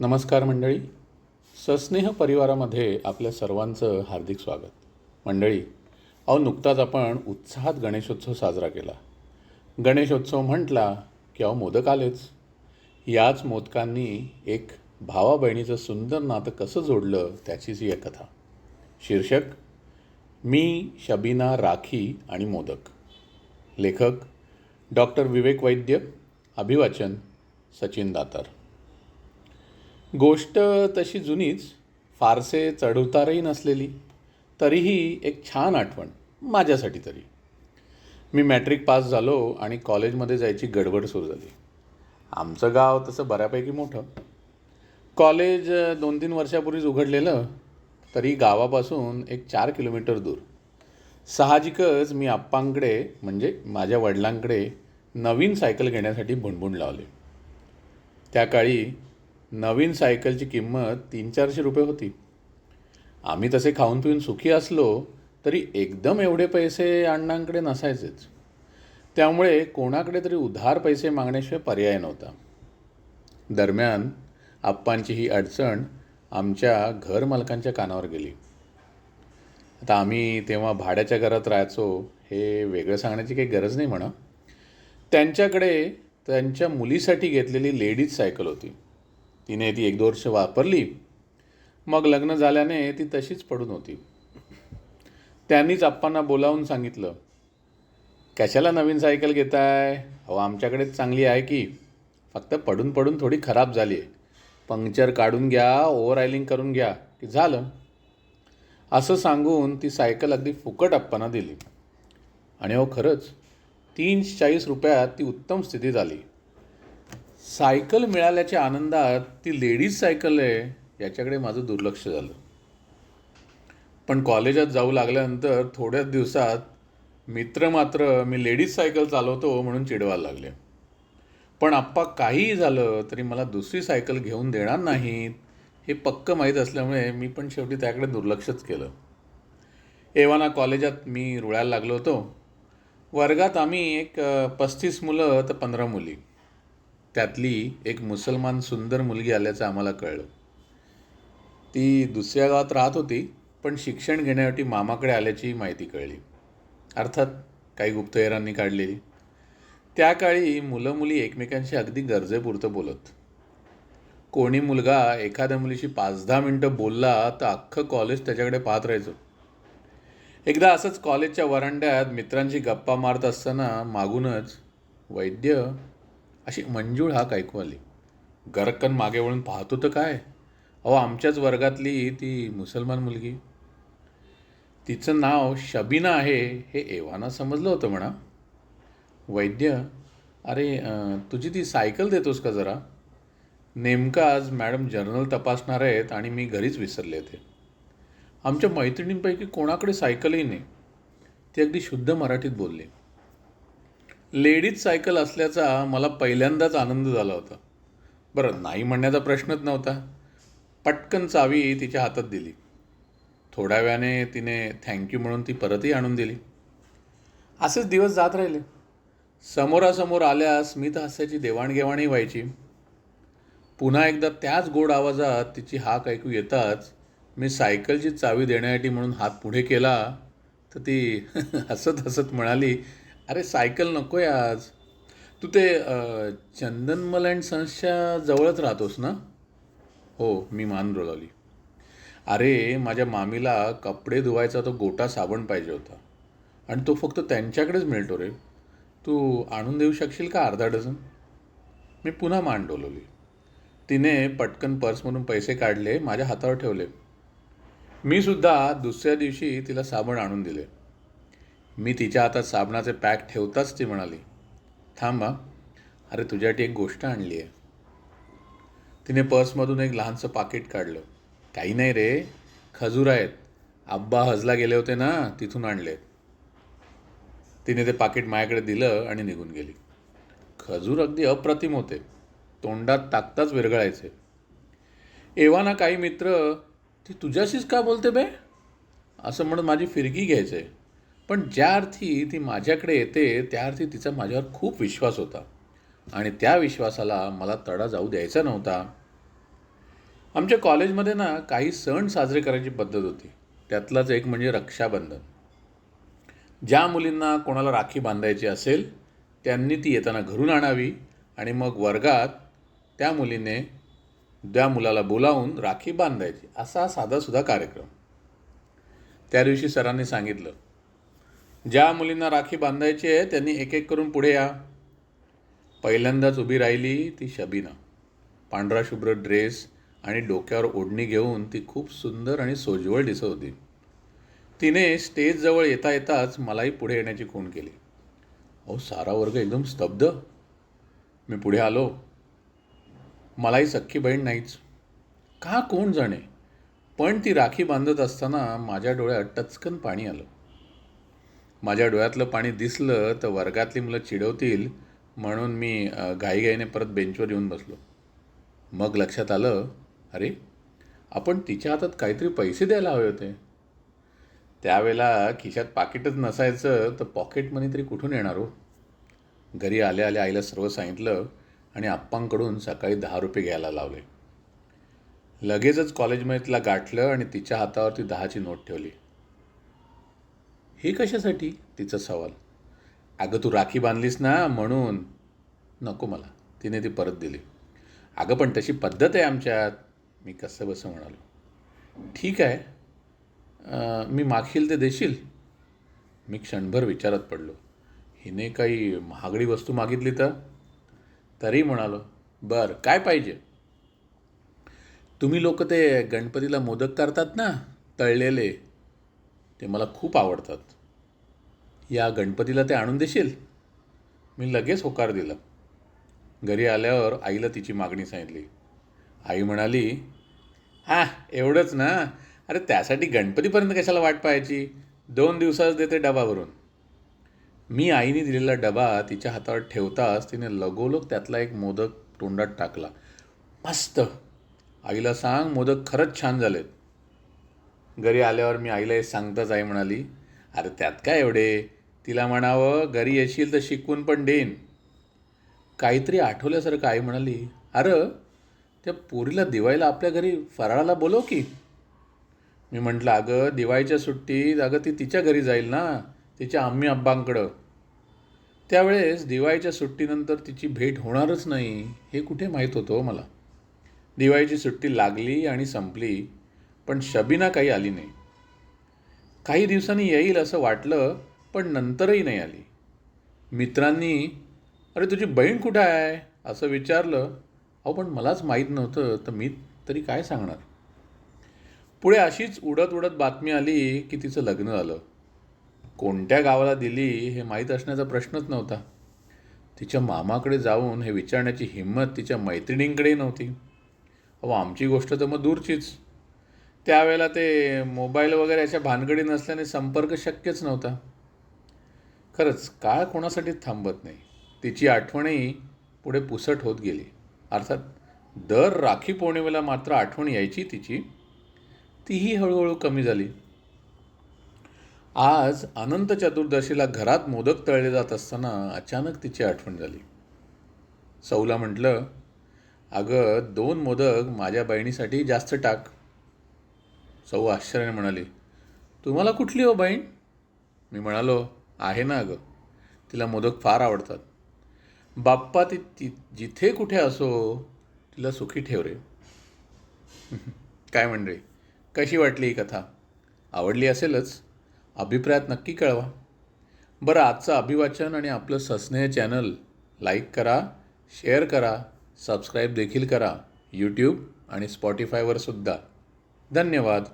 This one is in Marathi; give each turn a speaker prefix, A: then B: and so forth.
A: नमस्कार मंडळी. सस्नेह परिवारामध्ये आपल्या सर्वांचं हार्दिक स्वागत. मंडळी अहो नुकताच आपण उत्साहात गणेशोत्सव साजरा केला. गणेशोत्सव म्हटला की अहो मोदक आलेच. याच मोदकांनी एक भावा बहिणीचं सुंदर नातं कसं जोडलं त्याचीच ही एक कथा. शीर्षक मी शबीना राखी आणि मोदक. लेखक डॉक्टर विवेक वैद्य अभिवाचन सचिन दातार. गोष्ट तशी जुनीच फारसे चढउतारही नसलेली तरीही एक छान आठवण माझ्यासाठी तरी. मी मॅट्रिक पास झालो आणि कॉलेजमध्ये जायची गडबड सुरू झाली. आमचं गाव तसं बऱ्यापैकी मोठं. कॉलेज दोन तीन वर्षापूर्वीच उघडलेलं तरी गावापासून एक चार किलोमीटर दूर. साहजिकच मी आप्पांकडे म्हणजे माझ्या वडिलांकडे नवीन सायकल घेण्यासाठी भुणभुण लावले. त्या काळी नवीन सायकलची किंमत तीन चारशे रुपये होती. आम्ही तसे खाऊन पिऊन सुखी असलो तरी एकदम एवढे पैसे अण्णांकडे नसायचेच. त्यामुळे कोणाकडे तरी उधार पैसे मागण्याशिवाय पर्याय नव्हता. दरम्यान आप्पांची ही अडचण आमच्या घर मालकांच्या कानावर गेली. आता आम्ही तेव्हा भाड्याच्या घरात राहायचो हे वेगळं सांगण्याची काही गरज नाही म्हणा. त्यांच्याकडे त्यांच्या मुलीसाठी घेतलेली लेडीज सायकल होती. तिने ती एक दोन वर्ष वापरली. मग लग्न झाल्याने ती तशीच पडून होती. त्यांनीच आप्पांना बोलावून सांगितलं कशाला नवीन सायकल घेताय? अहो आमच्याकडेच चांगली आहे की. फक्त पडून पडून थोडी खराब झाली आहे. पंक्चर काढून घ्या ओव्हरआइलिंग करून घ्या की झालं? असं सांगून ती सायकल अगदी फुकट आप्पांना दिली. आणि अहो खरंच तीनशे चाळीस रुपयात ती उत्तम स्थितीत आली. सायकल मिळाल्याच्या आनंदात ती लेडीज सायकल आहे याच्याकडे माझं दुर्लक्ष झालं. पण कॉलेजात जाऊ लागल्यानंतर थोड्याच दिवसात मित्र मात्र मी लेडीज सायकल चालवतो म्हणून चिडवायला लागले. पण आप्पा काहीही झालं तरी मला दुसरी सायकल घेऊन देणार नाहीत हे पक्क माहीत असल्यामुळे मी पण शेवटी त्याकडे दुर्लक्षच केलं. एव्हाना कॉलेजात मी रुळायला लागलो होतो. वर्गात आम्ही एक पस्तीस मुलं तर पंधरा मुली. त्यातली एक मुसलमान सुंदर मुलगी आल्याचं आम्हाला कळलं. ती दुसऱ्या गावात राहत होती पण शिक्षण घेण्यासाठी मामाकडे आल्याची माहिती कळली. अर्थात काही गुप्तहेरांनी काढलेली. त्या काळी मुलं मुली एकमेकांशी अगदी गरजेपुरतं बोलत. कोणी मुलगा एखाद्या मुलीशी पाच दहा मिनटं बोलला तर अख्खं कॉलेज त्याच्याकडे पाहत राहायचं. एकदा असंच कॉलेजच्या वरांड्यात मित्रांशी गप्पा मारत असताना मागूनच वैद्य अशी मंजूळ हाक ऐकू आली. गरक्कन मागे वळून पाहतो तर काय? अहो आमच्याच वर्गातली ती मुसलमान मुलगी. तिचं नाव शबीना आहे हे एव्हाना समजलं होतं म्हणा. वैद्य अरे तुझी ती सायकल देतोस का जरा? नेमका आज मॅडम जर्नल तपासणार आहेत आणि मी घरीच विसरले ते आमच्या मैत्रिणींपैकी कोणाकडे सायकलही नाही. ती अगदी शुद्ध मराठीत बोलली. लेडीज सायकल असल्याचा मला पहिल्यांदाच आनंद झाला होता. बरं नाही म्हणण्याचा प्रश्नच नव्हता. पटकन चावी तिच्या हातात दिली. थोड्या वेळाने तिने थँक्यू म्हणून ती परतही आणून दिली. असेच दिवस जात राहिले. समोरासमोर आल्यास स्मित हास्याची देवाणघेवाणही व्हायची. पुन्हा एकदा त्याच गोड आवाजात तिची हाक ऐकू येताच मी सायकलची चावी देण्यासाठी म्हणून हात पुढे केला तर ती हसत हसत म्हणाली अरे सायकल नको आहे आज. तू ते चंदनमल अँड सन्सच्या जवळच राहतोस ना? हो मी मान रोलावली अरे माझ्या मामीला कपडे धुवायचा तो गोटा साबण पाहिजे होता. आणि तो फक्त त्यांच्याकडेच मिळतो रे. तू आणून देऊ शकशील का अर्धा डझन? मी पुन्हा मान डोलवली तिने पटकन पर्समधून पैसे काढले माझ्या हातावर ठेवले. मी सुद्धा दुसऱ्या दिवशी तिला साबण आणून दिले. मी तिच्या हातात साबणाचे पॅक ठेवताच ती म्हणाली थांबा अरे तुझ्यासाठी एक गोष्ट आणली आहे. तिने पर्समधून एक लहानसं पाकिट काढलं. काही नाही रे खजूर आहेत. आब्बा हजला गेले होते ना तिथून आणले. तिने ते पाकिट माझ्याकडे दिलं आणि निघून गेली. खजूर अगदी अप्रतिम होते. तोंडात ताकताच विरघळायचे. एव्हाना काही मित्र ती तुझ्याशीच का बोलते बे? असं म्हणून माझी फिरकी घ्यायचे. पण ज्या अर्थी ती माझ्याकडे येते त्या अर्थी तिचा माझ्यावर खूप विश्वास होता. आणि त्या विश्वासाला मला तडा जाऊ द्यायचा नव्हता. आमच्या कॉलेजमध्ये ना काही सण साजरे करायची पद्धत होती. त्यातलाच एक म्हणजे रक्षाबंधन. ज्या मुलींना कोणाला राखी बांधायची असेल त्यांनी ती येताना घरून आणावी आणि मग वर्गात त्या मुलीने त्या मुलाला बोलावून राखी बांधायची. असा साधासुद्धा कार्यक्रम. त्या दिवशी सरांनी सांगितलं ज्या मुलींना राखी बांधायची आहे त्यांनी एक एक करून पुढे या. पहिल्यांदाच उभी राहिली ती शबीना. पांढरा शुभ्र ड्रेस आणि डोक्यावर ओढणी घेऊन ती खूप सुंदर आणि सोज्वळ दिसत होती. तिने स्टेजजवळ येता येताच मलाही पुढे येण्याची खूण केली. अहो सारा वर्ग एकदम स्तब्ध. मी पुढे आलो. मलाही सख्खी बहीण नाहीच. का कोण जाणे? पण ती राखी बांधत असताना माझ्या डोळ्यात टचकन पाणी आलं. माझ्या डोळ्यातलं पाणी दिसलं तर वर्गातली मुलं चिडवतील म्हणून मी घाईघाईने परत बेंचवर येऊन बसलो. मग लक्षात आलं अरे आपण तिच्या हातात काहीतरी पैसे द्यायला हवे होते. त्यावेळेला खिशात पाकिटच नसायचं तर पॉकेट मनी तरी कुठून येणार हो? घरी आल्या आल्या आईला सर्व सांगितलं आणि आप्पांकडून सकाळी दहा रुपये घ्यायला लावले. लगेचच कॉलेजमध्ये तिला गाठलं आणि तिच्या हातावरती दहाची नोट ठेवली. हे कशासाठी? तिचा सवाल. अगं तू राखी बांधलीस ना म्हणून. नको मला. तिने ती परत दिली. अगं पण तशी पद्धत आहे आमच्यात. मी कसं बसं म्हणालो. ठीक आहे. मी मागशील ते देशील? मी क्षणभर विचारात पडलो. हिने काही महागडी वस्तू मागितली तर? तरी म्हणालो बरं काय पाहिजे? तुम्ही लोक ते गणपतीला मोदक करतात ना तळलेले. ते मला खूप आवडतात. या गणपतीला ते आणून देशील? मी लगेच होकार दिला. घरी आल्यावर आईला तिची मागणी सांगितली. आई म्हणाली हा एवढंच ना. अरे त्यासाठी गणपतीपर्यंत कशाला वाट पाहायची? दोन दिवसाच देते डबा भरून मी आईने दिलेला डबा तिच्या हातावर ठेवताच तिने लगोलग त्यातला एक मोदक तोंडात टाकला. मस्त. आईला सांग मोदक खरंच छान झालेत. घरी आल्यावर मी आईला हे सांगताच आई म्हणाली अरे त्यात काय एवढे? तिला म्हणावं घरी येशील तर शिकवून पण देईन. काहीतरी आठवल्यासारखं आई म्हणाली अरे त्या पोरीला दिवाळीला आपल्या घरी फराळाला बोलव की. मी म्हटलं अगं दिवाळीच्या सुट्टीत अगं ती तिच्या घरी जाईल ना तिच्या आम्ही आब्बांकडं. त्यावेळेस दिवाळीच्या सुट्टीनंतर तिची भेट होणारच नाही हे कुठे माहीत होतं हो मला. दिवाळीची सुट्टी लागली आणि संपली. पण शबीना काही आली नाही. काही दिवसांनी येईल असं वाटलं पण नंतरही नाही आली. मित्रांनी अरे तुझी बहीण कुठं आहे? असं विचारलं. अहो पण मलाच माहीत नव्हतं तर मी तरी काय सांगणार? पुढे अशीच उडत उडत बातमी आली की तिचं लग्न झालं. कोणत्या गावाला दिली हे माहीत असण्याचा प्रश्नच नव्हता. तिच्या मामाकडे जाऊन हे विचारण्याची हिंमत तिच्या मैत्रिणींकडेही नव्हती. अहो आमची गोष्ट तर मग दूरचीच. त्यावेळेला ते मोबाईल वगैरे याच्या भानगडी नसल्याने संपर्क शक्यच नव्हता. खरंच काळ कोणासाठी थांबत नाही. तिची आठवणही पुढे पुसट होत गेली. अर्थात दर राखी पौर्णिमेला मात्र आठवण यायची तिची. तीही हळूहळू कमी झाली. आज अनंत चतुर्दशीला घरात मोदक तळले जात असताना अचानक तिची आठवण झाली. सौला म्हटलं अगं दोन मोदक माझ्या बहिणीसाठी जास्त टाक. सौ आश्चर्याने म्हणाली तुम्हाला कुठली हो बहीण? मी म्हणालो आहे ना अगं तिला मोदक फार आवडतात. बाप्पा ती ती जिथे कुठे असो तिला सुखी ठेव रे. काय म्हणणे कशी वाटली ही कथा? आवडली असेलच. अभिप्रायात नक्की कळवा. बरं आजचं अभिवाचन आणि आपलं सस्नेह चॅनल लाईक करा शेअर करा सबस्क्राईब देखील करा यूट्यूब आणि स्पॉटीफायवर सुद्धा. धन्यवाद.